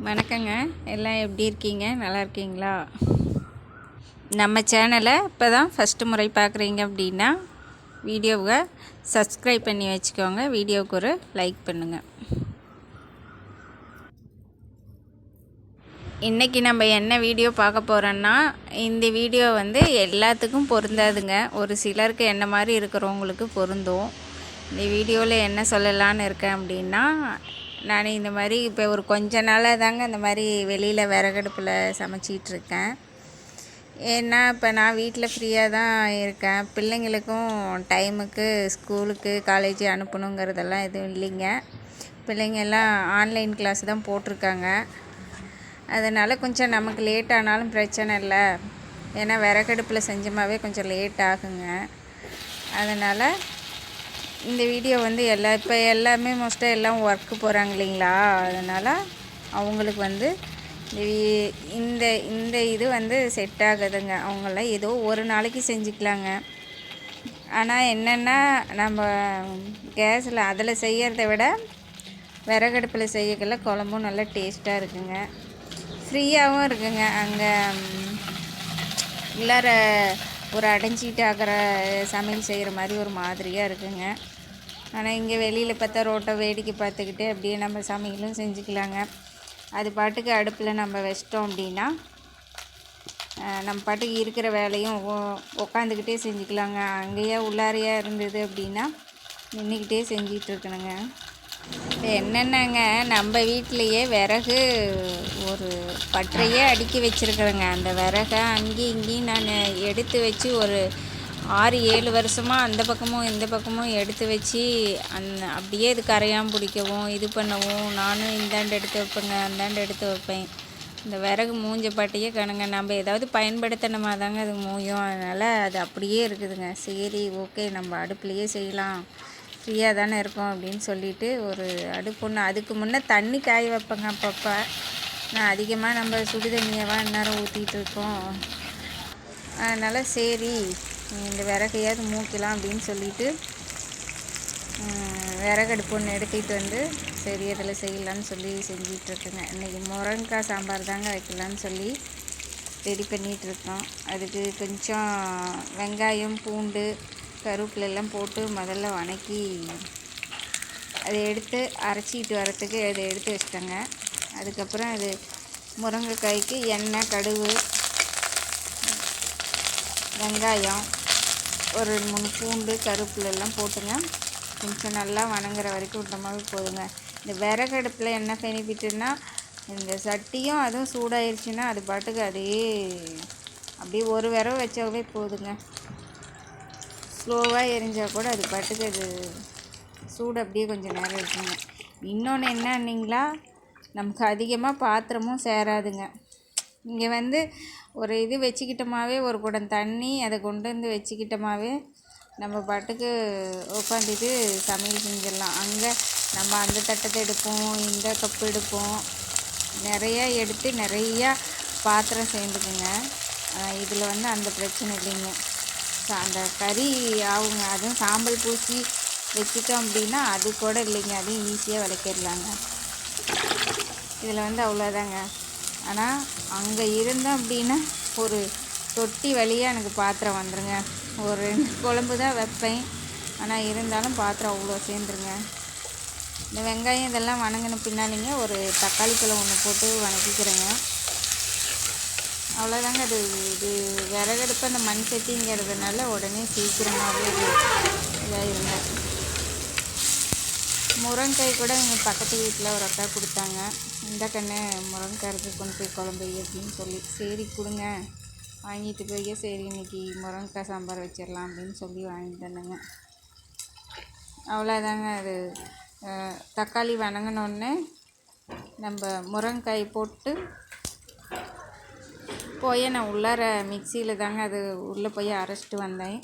வணக்கங்க. எல்லாம் எப்படி இருக்கீங்க? நல்லா இருக்கீங்களா? நம்ம சேனலை இப்போ தான் ஃபஸ்ட்டு முறை பார்க்குறீங்க அப்படின்னா வீடியோவை சப்ஸ்கிரைப் பண்ணி வச்சுக்கோங்க. வீடியோவுக்கு ஒரு லைக் பண்ணுங்கள் இன்றைக்கி நம்ம என்ன வீடியோ பார்க்க போகிறோன்னா இந்த வீடியோ வந்து எல்லாத்துக்கும் பொருந்தாதுங்க. ஒரு சிலருக்கு என்ன மாதிரி இருக்கிறவங்களுக்கு பொருந்தும். இந்த வீடியோவில் என்ன சொல்லலான்னு இருக்கேன் அப்படின்னா நான் இந்த மாதிரி இப்போ ஒரு கொஞ்ச நாளாக தாங்க இந்த மாதிரி வெளியில் விறகடுப்பில் சமைச்சிட்ருக்கேன். ஏன்னா இப்போ நான் வீட்டில் ஃப்ரீயாக தான் இருக்கேன். பிள்ளைங்களுக்கும் டைமுக்கு ஸ்கூலுக்கு காலேஜ் அனுப்பணுங்கிறதெல்லாம் எதுவும் இல்லைங்க. பிள்ளைங்க எல்லாம் ஆன்லைன் கிளாஸ் தான் போட்டிருக்காங்க. அதனால் கொஞ்சம் நமக்கு லேட் ஆனாலும் பிரச்சனை இல்லை. ஏன்னா விறகடுப்பில் செஞ்சோமாவே கொஞ்சம் லேட் ஆகுங்க. அதனால் இந்த வீடியோ வந்து எல்லா இப்போ எல்லாமே மோஸ்ட்டாக எல்லாம் ஒர்க்கு போகிறாங்க இல்லைங்களா? அதனால் அவங்களுக்கு வந்து இந்த இந்த இந்த இது வந்து செட் ஆகுதுங்க. அவங்களாம் ஏதோ ஒரு நாளைக்கு செஞ்சுக்கலாங்க. ஆனால் என்னென்னா நம்ம கேஸில் அதில் செய்கிறத விட விறகடுப்பில் செய்யக்கல குழம்பும் நல்லா டேஸ்ட்டாக இருக்குங்க. ஃப்ரீயாகவும் இருக்குங்க. அங்கே உள்ளார ஒரு அடைஞ்சிட்டு ஆகிற சமையல் செய்கிற மாதிரி ஒரு மாதிரியாக இருக்குங்க. ஆனால் இங்கே வெளியில் பார்த்தா ரோட்டை வேடிக்கை பார்த்துக்கிட்டு அப்படியே நம்ம சமையலும் செஞ்சுக்கலாங்க. அது பாட்டுக்கு அடுப்பில் நம்ம வச்சிட்டோம் அப்படின்னா நம்ம பாட்டுக்கு இருக்கிற வேலையும் உக்காந்துக்கிட்டே செஞ்சுக்கலாங்க. அங்கேயே உள்ளாரையாக இருந்தது அப்படின்னா நின்றுக்கிட்டே செஞ்சிகிட்ருக்கணுங்க என்னென்னங்க? நம்ம வீட்டிலையே விறகு ஒரு பற்றையே அடுக்கி வச்சுருக்குறேங்க. அந்த விறகை அங்கேயும் இங்கேயும் நான் எடுத்து வச்சு ஒரு ஆறு ஏழு வருஷமாக அந்த பக்கமும் இந்த பக்கமும் எடுத்து வச்சு அந் அப்படியே இது கரையாம் பிடிக்கவும் இது பண்ணவும் நானும் இந்தாண்டு எடுத்து வைப்பேங்க அந்தாண்டு எடுத்து வைப்பேன். இந்த விறகு மூஞ்ச பாட்டையே கணுங்க. நம்ம ஏதாவது பயன்படுத்தினமா தாங்க அது மூயும். அதனால் அது அப்படியே இருக்குதுங்க. சரி ஓகே நம்ம அடுப்புலையே செய்யலாம். ஃப்ரீயாக தானே இருக்கோம் அப்படின்னு சொல்லிட்டு ஒரு அடுப்பு ஒன்று அதுக்கு முன்னே தண்ணி காய வைப்பேங்க அப்பப்போ. நான் அதிகமாக நம்ம சுடு தண்ணியவா இந்நேரம் ஊற்றிட்டு இருக்கோம். அதனால் சரி இந்த விறகையாவது மூக்கலாம் அப்படின்னு சொல்லிட்டு விறகடுப்பு ஒன்று எடுத்துகிட்டு வந்து சரி அதில் செய்யலான்னு சொல்லி செஞ்சிகிட்ருக்கேங்க இன்றைக்கி முருங்கைக்காய் சாம்பார் தாங்க வைக்கலான்னு சொல்லி ரெடி பண்ணிகிட்ருக்கோம் அதுக்கு கொஞ்சம் வெங்காயம் பூண்டு கருவேப்பிலெல்லாம் போட்டு முதல்ல வணக்கி அதை எடுத்து அரைச்சிட்டு வரத்துக்கு அதை எடுத்து வச்சிட்டேங்க. அதுக்கப்புறம் அது முருங்கைக்காய்க்கு எண்ணெய் கடுகு வெங்காயம் ஒரு ரெண்டு மூணு பூண்டு கருவேப்பிலெல்லாம் போட்டுங்க. கொஞ்சம் நல்லா வணங்குற வரைக்கும் விட்டமாவே போதுங்க. இந்த விறகடுப்பில் என்ன பெனிஃபிட்டுன்னா இந்த சட்டியும் அதுவும் சூடாயிருச்சுன்னா அது பாட்டுக்கு அதே அப்படியே ஒரு விரவு வச்சாவே போதுங்க. ஸ்லோவாக எரிஞ்சால் கூட அது பாட்டுக்கு அது சூடு அப்படியே கொஞ்சம் நேரம் இருக்குங்க. இன்னொன்று என்னன்னீங்களா நமக்கு அதிகமாக பாத்திரமும் சேராதுங்க. இங்கே வந்து ஒரு இது வச்சுக்கிட்டோமாவே ஒரு குடம் தண்ணி அதை கொண்டு வந்து வச்சுக்கிட்டோமாவே நம்ம பாட்டுக்கு உட்காந்துட்டு சமையல் செஞ்சிடலாம். அங்கே நம்ம அந்த தட்டத்தை எடுப்போம் இந்த கப்பு எடுப்போம். நிறையா எடுத்து நிறையா பாத்திரம் சேர்ந்துக்குங்க. இதில் வந்து அந்த பிரச்சனை இல்லைங்க. அந்த கறி ஆகுங்க அதுவும் சாம்பல் பூசி வச்சுட்டோம் அப்படின்னா அது கூட இல்லைங்க. அதையும் ஈஸியாக விளக்கிடலாங்க இதில் வந்து அவ்வளோதாங்க ஆனால் அங்கே இருந்தோம் அப்படின்னா ஒரு தொட்டி வழியாக எனக்கு பாத்திரம் வந்துருங்க. ஒரு ரெண்டு குழம்பு தான் வைப்பேன். ஆனால் இருந்தாலும் பாத்திரம் அவ்வளோ சேர்ந்துருங்க. இந்த வெங்காயம் இதெல்லாம் வணங்கின பின்னாலிங்க ஒரு தக்காளி பழம் ஒன்று போட்டு வணக்கிக்கிறேங்க. அவ்வளோதாங்க அது இது விறகடுப்பு அந்த மண் சட்டிங்கிறதுனால உடனே சீக்கிரமாகவே இது இதாயிருங்க. முருங்கைக்காய் கூட எங்கள் பக்கத்து வீட்டில் ஒரு அக்கா கொடுத்தாங்க. இந்த கண்ணு முருங்கைக்காய் கொண்டு போய் குழம்பு அப்படின்னு சொல்லி. சரி கொடுங்க. வாங்கிட்டு போய் சரி இன்னைக்கு முருங்கைக்காய் சாம்பார் வச்சிடலாம் அப்படின்னு சொல்லி வாங்கிட்டு வந்தேங்க. அவ்வளோதாங்க அது தக்காளி வணங்கினோடனே நம்ம முருங்கைக்காய் போட்டு போய் நான் உள்ளார மிக்சியில் தாங்க அது உள்ளே போய் அரைச்சிட்டு வந்தேன்.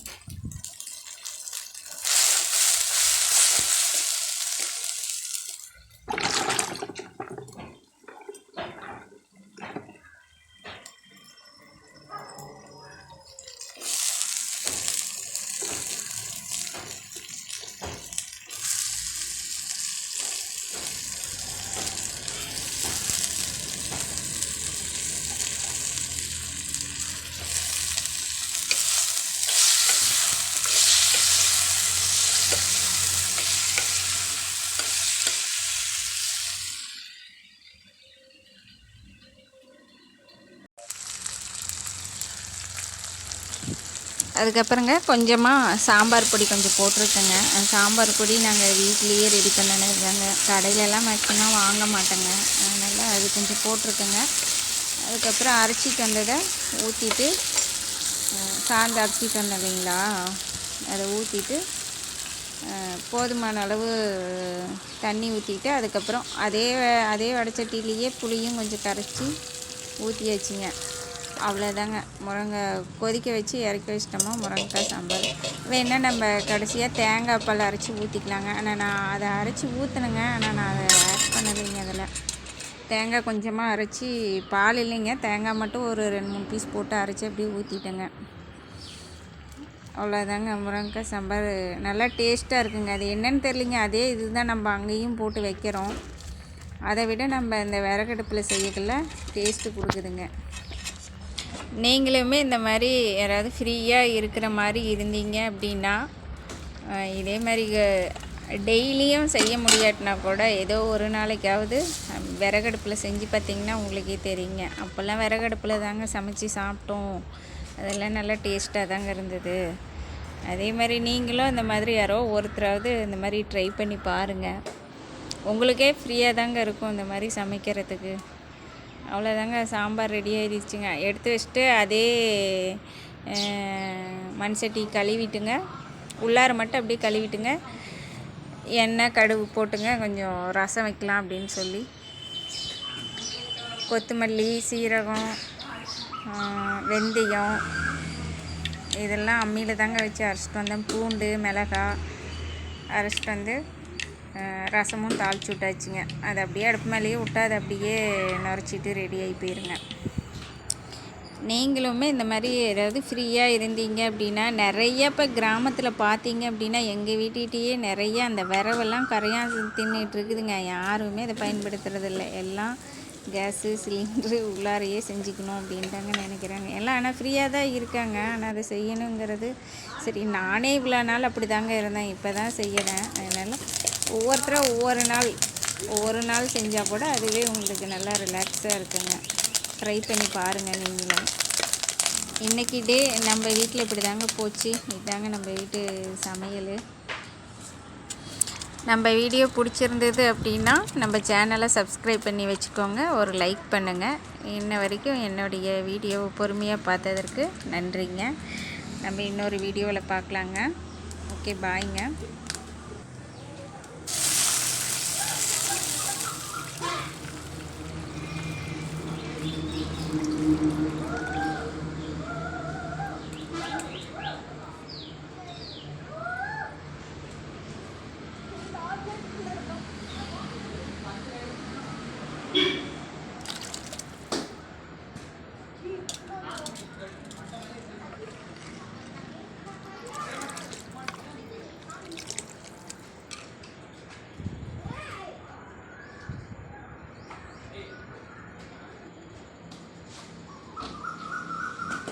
அதுக்கப்புறங்க கொஞ்சமாக சாம்பார் பொடி கொஞ்சம் போட்டிருக்கேங்க. அந்த சாம்பார் பொடி நாங்கள் வீட்லேயே ரெடி பண்ணினதுதாங்க கடையிலலாம் மேக்ஸிமம் வாங்க மாட்டோங்க. அதனால் அது கொஞ்சம் போட்டிருக்கேங்க. அதுக்கப்புறம் அரைச்சிட்டு வந்ததை ஊற்றிட்டு சாந்து அரைச்சிட்டு வந்தோம் இல்லைங்களா அதை ஊற்றிட்டு போதுமான அளவு தண்ணி ஊற்றிட்டு அதுக்கப்புறம் அதே அதே வடச்சட்டிலேயே புளியும் கொஞ்சம் கரைச்சி ஊற்றி வச்சுங்க அவ்வளோதாங்க முருங்கை கொதிக்க வச்சு இறக்கி வச்சிட்டோமா முருங்கைக்காய் சாம்பார். வேணால் நம்ம கடைசியாக தேங்காய் பால் அரைச்சி ஊற்றிக்கலாங்க ஆனால் நான் அதை அரைச்சி ஊற்றணுங்க ஆனால் நான் அதை ஆட் பண்ணலைங்க அதில். தேங்காய் கொஞ்சமாக அரைச்சி பால் இல்லைங்க. தேங்காய் மட்டும் ஒரு ரெண்டு மூணு பீஸ் போட்டு அரைச்சி அப்படியே ஊற்றிட்டேங்க அவ்வளோதாங்க முருங்கைக்காய் சாம்பார். நல்லா டேஸ்ட்டாக இருக்குங்க. அது என்னன்னு தெரியலிங்க. அதே இதுதான் நம்ம அங்கேயும் போட்டு வைக்கிறோம். அதை விட நம்ம இந்த விறகடுப்பில் செய்யக்குள்ள டேஸ்ட்டு கொடுக்குதுங்க. நீங்களுமே இந்த மாதிரி யாராவது ஃப்ரீயாக இருக்கிற மாதிரி இருந்தீங்க அப்படின்னா இதே மாதிரி டெய்லியும் செய்ய முடியாட்டினா கூட ஏதோ ஒரு நாளைக்காவது விறகடுப்பில் செஞ்சு பார்த்தீங்கன்னா உங்களுக்கே தெரியுங்க. அப்போல்லாம் விறகடுப்பில் தாங்க சமைச்சு சாப்பிட்டோம். அதெல்லாம் நல்லா டேஸ்ட்டாக தாங்க இருந்தது. அதே மாதிரி நீங்களும் இந்த மாதிரி யாரோ ஒருத்தராவது இந்த மாதிரி ட்ரை பண்ணி பாருங்கள் உங்களுக்கே ஃப்ரீயாக தாங்க இருக்கும் இந்த மாதிரி சமைக்கிறதுக்கு. அவ்வளோதாங்க சாம்பார் ரெடி ஆயிடுச்சுங்க. எடுத்து வச்சுட்டு அதே மண் சட்டி கழுவிட்டுங்க. உள்ளார மட்டும் அப்படியே கழுவிட்டுங்க. எண்ணெய் கடுகு போட்டுங்க. கொஞ்சம் ரசம் வைக்கலாம் அப்படின்னு சொல்லி. கொத்தமல்லி சீரகம் வெந்தயம். இதெல்லாம் அம்மியில் தாங்க வச்சு அரைச்சிட்டு வந்தேன். பூண்டு மிளகா அரைச்சிட்டு வந்து ரசமும் தாளிச்சு விட்டாச்சுங்க. அது அப்படியே அடுப்பு மேலேயே விட்டா அது அப்படியே நுரைச்சிட்டு ரெடி ஆகி போயிருங்க. நீங்களுமே இந்த மாதிரி ஏதாவது ஃப்ரீயாக இருந்தீங்க அப்படின்னா நிறைய இப்போ கிராமத்தில் பார்த்தீங்க அப்படின்னா எங்கள் வீட்டுக்கிட்டேயே நிறைய அந்த விரவெல்லாம் கரையாக தின்னுட்டு இருக்குதுங்க. யாருமே அதை பயன்படுத்துறதில்ல எல்லாம் கேஸு சிலிண்ட்ரு உள்ளாரையே செஞ்சுக்கணும் அப்படின்ட்டாங்க நினைக்கிறாங்க. எல்லாம் ஆனால் ஃப்ரீயாக தான் இருக்காங்க. ஆனால் அதை செய்யணுங்கிறது சரி நானே இவ்வளோ நாள் அப்படி தாங்க இருந்தேன். இப்போ தான் செய்கிறேன் அதனால் ஒவ்வொருத்தரும் ஒவ்வொரு நாள் ஒவ்வொரு நாள் செஞ்சால் கூட அதுவே உங்களுக்கு நல்லா ரிலாக்ஸாக இருக்குங்க. ட்ரை பண்ணி பாருங்கள் நீங்களும். இன்றைக்கி டே நம்ம வீட்டில் இப்படி தாங்க போச்சு. இதாங்க நம்ம வீட்டு சமையல். நம்ம வீடியோ பிடிச்சிருந்தது அப்படின்னா நம்ம சேனலை சப்ஸ்கிரைப் பண்ணி வச்சுக்கோங்க. ஒரு லைக் பண்ணுங்கள் இன்ன வரைக்கும் என்னுடைய வீடியோவை பொறுமையாக பார்த்ததற்கு நன்றிங்க. நம்ம இன்னொரு வீடியோவில் பார்க்கலாங்க. ஓகே பாய்ங்க